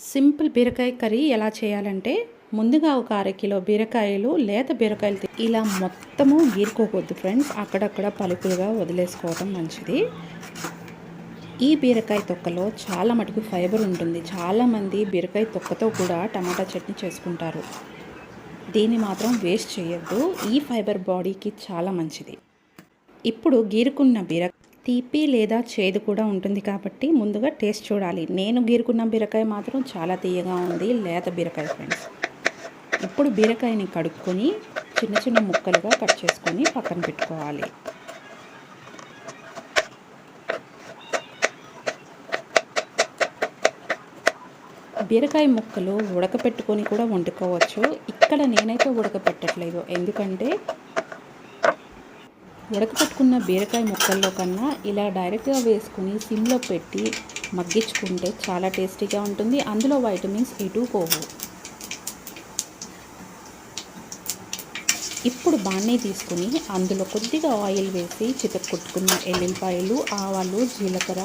Simple బీరకాయ curry ఎలా చేయాలంటే ముందుగా ఒక అర కిలో బీరకాయలు లేత బీరకాయలు ఇలా మొత్తము గీరుకోకూడదు ఫ్రెండ్స్. అక్కడక్కడ పలుకులుగా వదిలేసుకోవడం మంచిది. ఈ బీరకాయ తొక్కలో చాలా మటుకు ఫైబర్ ఉంటుంది. చాలామంది బీరకాయ తొక్కతో కూడా టమాటా చట్నీ చేసుకుంటారు. దీన్ని మాత్రం వేస్ట్ చేయొద్దు. ఈ ఫైబర్ బాడీకి చాలా మంచిది. ఇప్పుడు గీరుకున్న బీర తీపి లేదా చేదు కూడా ఉంటుంది కాబట్టి ముందుగా టేస్ట్ చూడాలి. నేను గీరుకున్న బీరకాయ మాత్రం చాలా తీయగా ఉంది. లేత బీరకాయ ఫ్రెండ్స్ ఇప్పుడు బీరకాయని కడుక్కొని చిన్న చిన్న ముక్కలుగా కట్ చేసుకొని పక్కన పెట్టుకోవాలి. బీరకాయ ముక్కలు ఉడకపెట్టుకొని కూడా వండుకోవచ్చు. ఇక్కడ నేనైతే ఉడకపెట్టట్లేదు. ఎందుకంటే ఉడకపెట్టుకున్న బీరకాయ ముక్కల్లో కన్నా ఇలా డైరెక్ట్గా వేసుకుని సిమ్లో పెట్టి మగ్గించుకుంటే చాలా టేస్టీగా ఉంటుంది. అందులో వైటమిన్స్ ఎటు పోవు. ఇప్పుడు బాణీ తీసుకుని అందులో కొద్దిగా ఆయిల్ వేసి చితక్కొట్టుకున్న ఎల్లుల్లిపాయలు ఆవాలు జీలకర్ర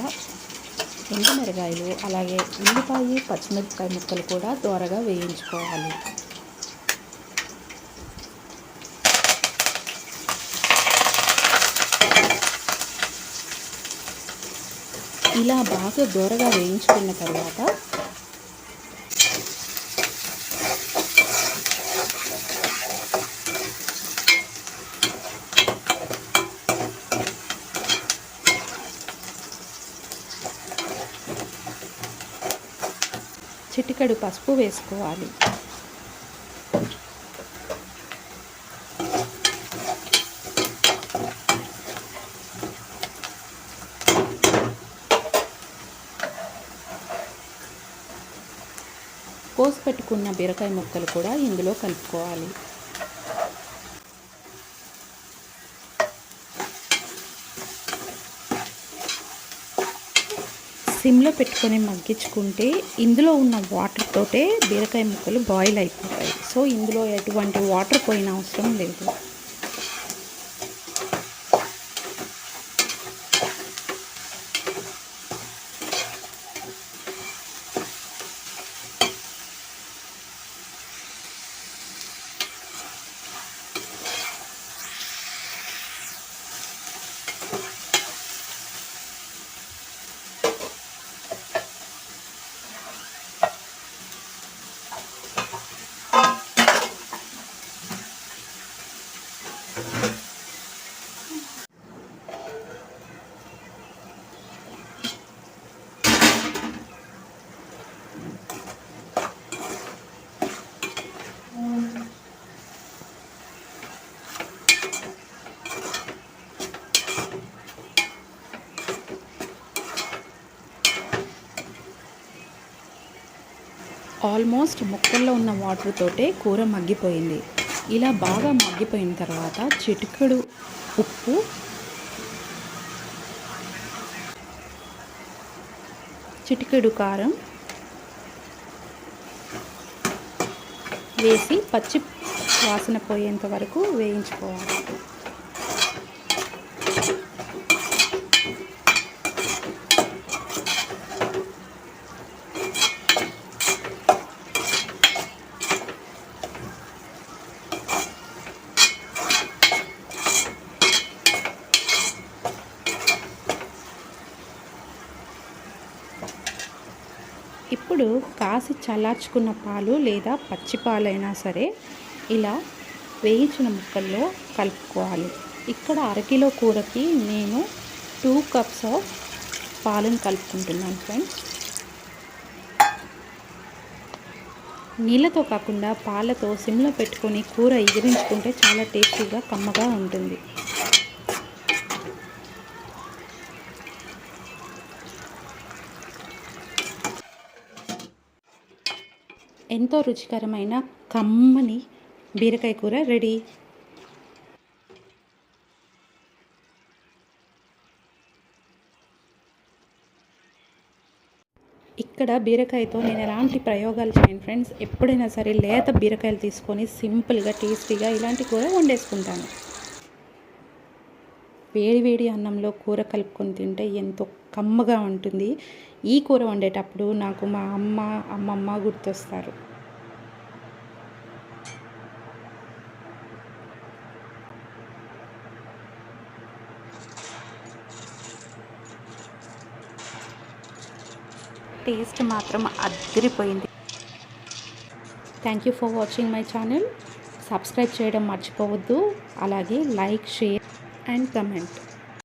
ఎండుమిరగాయలు అలాగే ఉల్లిపాయ పచ్చిమిరపకాయ ముక్కలు కూడా దోరగా వేయించుకోవాలి. ఇలా బాగా దూరగా వేయించుకున్న తర్వాత చిటికడు పసుపు వేసుకోవాలి. కోసి పెట్టుకున్న బీరకాయ ముక్కలు కూడా ఇందులో కలుపుకోవాలి. సిమ్లో పెట్టుకొని మగ్గించుకుంటే ఇందులో ఉన్న వాటర్ తోటే బీరకాయ ముక్కలు బాయిల్ అయిపోతాయి. సో ఇందులో ఎటువంటి వాటర్ పోయిన అవసరం లేదు. ఆల్మోస్ట్ ముక్కల్లో ఉన్న వాటర్ తోటే కూర మగ్గిపోయింది. ఇలా బాగా మగ్గిపోయిన తర్వాత చిటికెడు ఉప్పు చిటికెడు కారం వేసి పచ్చి వాసన పోయేంత వరకు వేయించుకోవాలి. ఇప్పుడు కాసి చల్లార్చుకున్న పాలు లేదా పచ్చి పాలైనా సరే ఇలా వేయించిన ముక్కల్లో కలుపుకోవాలి. ఇక్కడ అరకిలో కూరకి నేను టూ కప్స్ ఆఫ్ పాలను కలుపుకుంటున్నాను ఫ్రెండ్స్ నీళ్ళతో కాకుండా పాలతో సిమ్లో పెట్టుకొని కూర ఎగిరించుకుంటే చాలా టేస్టీగా కమ్మగా ఉంటుంది. ఎంతో రుచికరమైన కమ్మని బీరకాయ కూర రెడీ. ఇక్కడ బీరకాయతో నేను ఎలాంటి ప్రయోగాలు చేయను ఫ్రెండ్స్ ఎప్పుడైనా సరే లేత బీరకాయలు తీసుకొని సింపుల్గా టేస్టీగా ఇలాంటి కూర వండేసుకుంటాను. వేడి వేడి అన్నంలో కూర కలుపుకొని తింటే ఎంతో కమ్మగా ఉంటుంది. ఈ కూర వండేటప్పుడు నాకు మా అమ్మ అమ్మమ్మ గుర్తొస్తారు. టేస్ట్ మాత్రం అద్దరిపోయింది thank you for watching my channel subscribe చేయడం మర్చిపోవద్దు. అలాగే లైక్ షేర్ అండ్ కమెంట్.